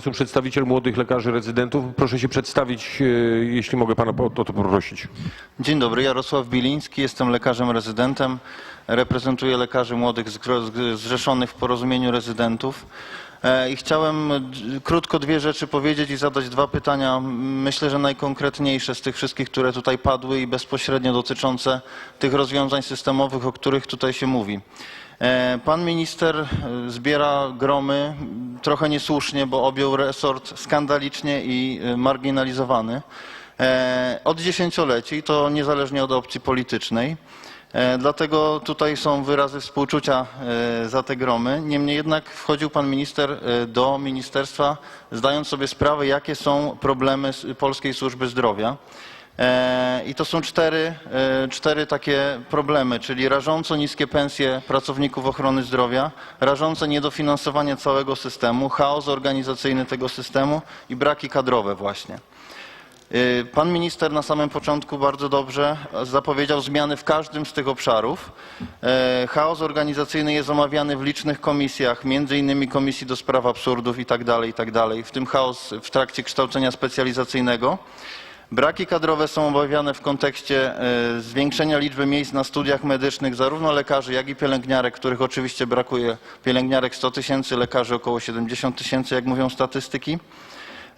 Są przedstawiciel młodych lekarzy rezydentów. Proszę się przedstawić, e, jeśli mogę pana o to poprosić. Dzień dobry, Jarosław Biliński, jestem lekarzem rezydentem. Reprezentuję lekarzy młodych zrzeszonych w porozumieniu rezydentów. E, I chciałem krótko dwie rzeczy powiedzieć i zadać dwa pytania, myślę, że najkonkretniejsze z tych wszystkich, które tutaj padły i bezpośrednio dotyczące tych rozwiązań systemowych, o których tutaj się mówi. E, Pan minister e, zbiera gromy, trochę niesłusznie, bo objął resort skandalicznie i marginalizowany od dziesięcioleci, to niezależnie od opcji politycznej. E, Dlatego tutaj są wyrazy współczucia e, za te gromy. Niemniej jednak wchodził pan minister e, do ministerstwa, zdając sobie sprawę, jakie są problemy polskiej służby zdrowia. I to są cztery, cztery takie problemy, czyli rażąco niskie pensje pracowników ochrony zdrowia, rażące niedofinansowanie całego systemu, chaos organizacyjny tego systemu i braki kadrowe właśnie. Y, Pan minister na samym początku bardzo dobrze zapowiedział zmiany w każdym z tych obszarów. E, Chaos organizacyjny jest omawiany w licznych komisjach, między innymi Komisji do Spraw Absurdów i tak dalej, i tak w tym chaos w trakcie kształcenia specjalizacyjnego. Braki kadrowe są omawiane w kontekście e, zwiększenia liczby miejsc na studiach medycznych, zarówno lekarzy, jak i pielęgniarek, których oczywiście brakuje. Pielęgniarek 100 tysięcy, lekarzy około 70 tysięcy, jak mówią statystyki.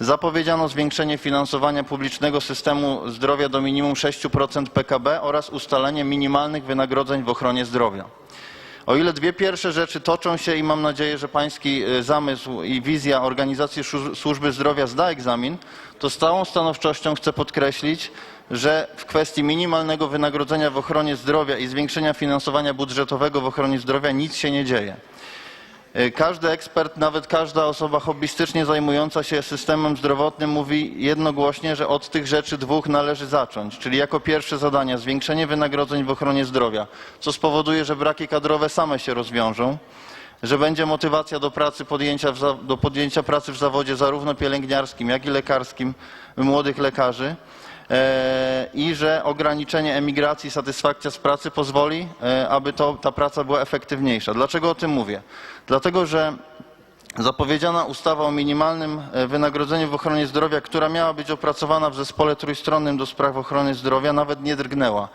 Zapowiedziano zwiększenie finansowania publicznego systemu zdrowia do minimum 6% PKB oraz ustalenie minimalnych wynagrodzeń w ochronie zdrowia. O ile dwie pierwsze rzeczy toczą się i mam nadzieję, że pański y, zamysł i wizja organizacji służby zdrowia zda egzamin, to z całą stanowczością chcę podkreślić, że w kwestii minimalnego wynagrodzenia w ochronie zdrowia i zwiększenia finansowania budżetowego w ochronie zdrowia nic się nie dzieje. Y, Każdy ekspert, nawet każda osoba hobbystycznie zajmująca się systemem zdrowotnym mówi jednogłośnie, że od tych rzeczy dwóch należy zacząć, czyli jako pierwsze zadania zwiększenie wynagrodzeń w ochronie zdrowia, co spowoduje, że braki kadrowe same się rozwiążą, że będzie motywacja do pracy podjęcia do podjęcia pracy w zawodzie zarówno pielęgniarskim, jak i lekarskim młodych lekarzy. e, i że ograniczenie emigracji, satysfakcja z pracy pozwoli, e, aby to, ta praca była efektywniejsza. Dlaczego o tym mówię? Dlatego, że Zapowiedziana ustawa o minimalnym e, wynagrodzeniu w ochronie zdrowia, która miała być opracowana w zespole trójstronnym do spraw ochrony zdrowia, nawet nie drgnęła.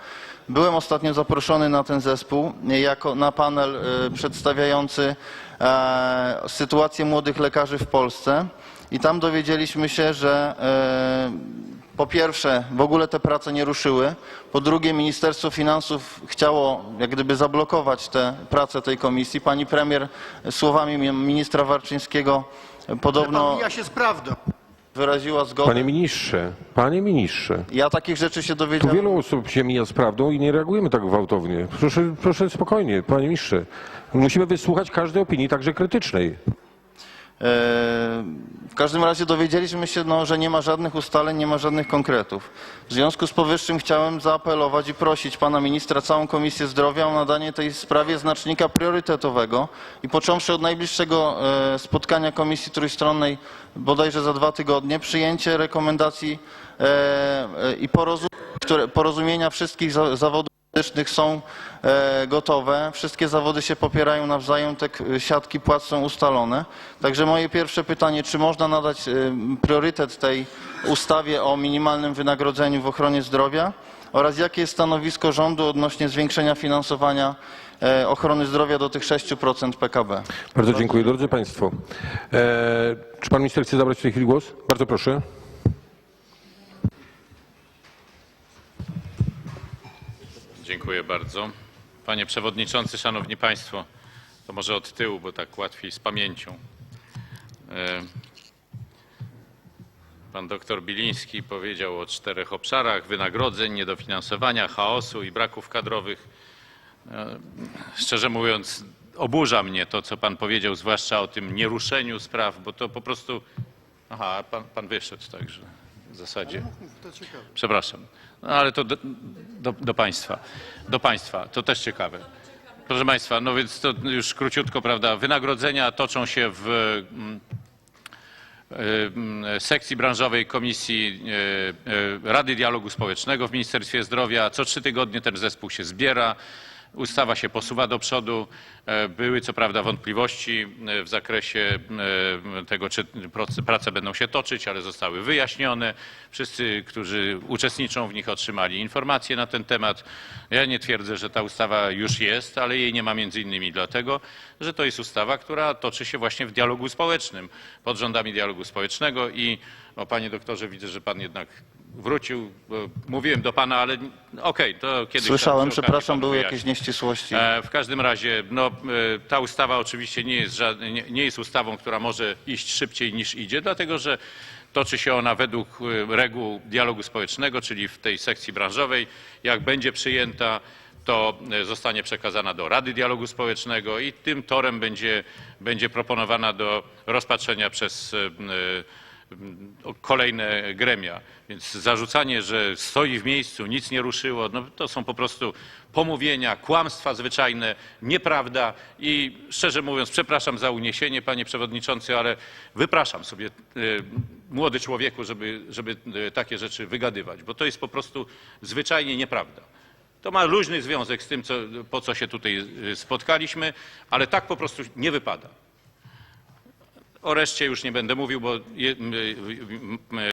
Byłem ostatnio zaproszony na ten zespół e, jako na panel e, przedstawiający e, sytuację młodych lekarzy w Polsce i tam dowiedzieliśmy się, że e, po pierwsze, w ogóle te prace nie ruszyły. Po drugie, Ministerstwo Finansów chciało jak gdyby zablokować te prace tej komisji. Pani premier słowami mi- ministra Warczyńskiego podobno mija się z prawdą. wyraziła zgodę. Panie ministrze, panie ministrze. Ja takich rzeczy się Tu dowiedziałem. wielu osób się mija z prawdą i nie reagujemy tak gwałtownie. Proszę, proszę spokojnie, panie ministrze. Musimy wysłuchać każdej opinii, także krytycznej. E, W każdym razie dowiedzieliśmy się, no, że nie ma żadnych ustaleń, nie ma żadnych konkretów. W związku z powyższym chciałem zaapelować i prosić pana ministra, całą Komisję Zdrowia o nadanie tej sprawie znacznika priorytetowego i począwszy od najbliższego e, spotkania Komisji Trójstronnej, bodajże za dwa tygodnie, przyjęcie rekomendacji e, i porozumienia wszystkich za- zawodów medycznych są e, gotowe. Wszystkie zawody się popierają nawzajem, te siatki płac są ustalone. Także moje pierwsze pytanie, czy można nadać e, priorytet tej ustawie o minimalnym wynagrodzeniu w ochronie zdrowia oraz jakie jest stanowisko rządu odnośnie zwiększenia finansowania e, ochrony zdrowia do tych 6% PKB? Bardzo dziękuję. Drodzy Państwo, czy Pan Minister chce zabrać w tej chwili głos? Bardzo proszę. Dziękuję bardzo. Panie Przewodniczący, Szanowni Państwo, to może od tyłu, bo tak łatwiej z pamięcią. E, Pan doktor Biliński powiedział o czterech obszarach wynagrodzeń, niedofinansowania, chaosu i braków kadrowych. E, Szczerze mówiąc, oburza mnie to, co pan powiedział, zwłaszcza o tym nieruszeniu spraw, bo to po prostu. Aha, pan, pan wyszedł, także w zasadzie. Przepraszam, no ale to do, do, do Państwa. Do Państwa, to też ciekawe. Proszę Państwa, no więc to już króciutko, prawda? Wynagrodzenia toczą się w mm, y, sekcji branżowej Komisji y, y, Rady Dialogu Społecznego w Ministerstwie Zdrowia. Co trzy tygodnie ten zespół się zbiera. Ustawa się posuwa do przodu. E, Były co prawda wątpliwości e, w zakresie e, tego, czy prace będą się toczyć, ale zostały wyjaśnione. Wszyscy, którzy uczestniczą w nich, otrzymali informacje na ten temat. Ja nie twierdzę, że ta ustawa już jest, ale jej nie ma między innymi dlatego, że to jest ustawa, która toczy się właśnie w dialogu społecznym, pod rządami dialogu społecznego i o, panie doktorze, widzę, że pan jednak wrócił. Mówiłem do pana, ale okej, to kiedyś. Słyszałem, przepraszam, były wyjaśnię. jakieś nieścisłości. E, W każdym razie, no, e, ta ustawa oczywiście nie jest, nie, jest ustawą, która może iść szybciej niż idzie, dlatego że toczy się ona według e, reguł dialogu społecznego, czyli w tej sekcji branżowej. Jak będzie przyjęta, to zostanie przekazana do Rady Dialogu Społecznego i tym torem będzie, będzie proponowana do rozpatrzenia przez kolejne gremia. Więc zarzucanie, że stoi w miejscu, nic nie ruszyło, no to są po prostu pomówienia, kłamstwa zwyczajne, nieprawda i szczerze mówiąc, przepraszam za uniesienie, panie przewodniczący, ale wypraszam sobie, e, młody człowieku, żeby, żeby e, takie rzeczy wygadywać, bo to jest po prostu zwyczajnie nieprawda. To ma luźny związek z tym, co, po co się tutaj e, spotkaliśmy, ale tak po prostu nie wypada. O reszcie już nie będę mówił, bo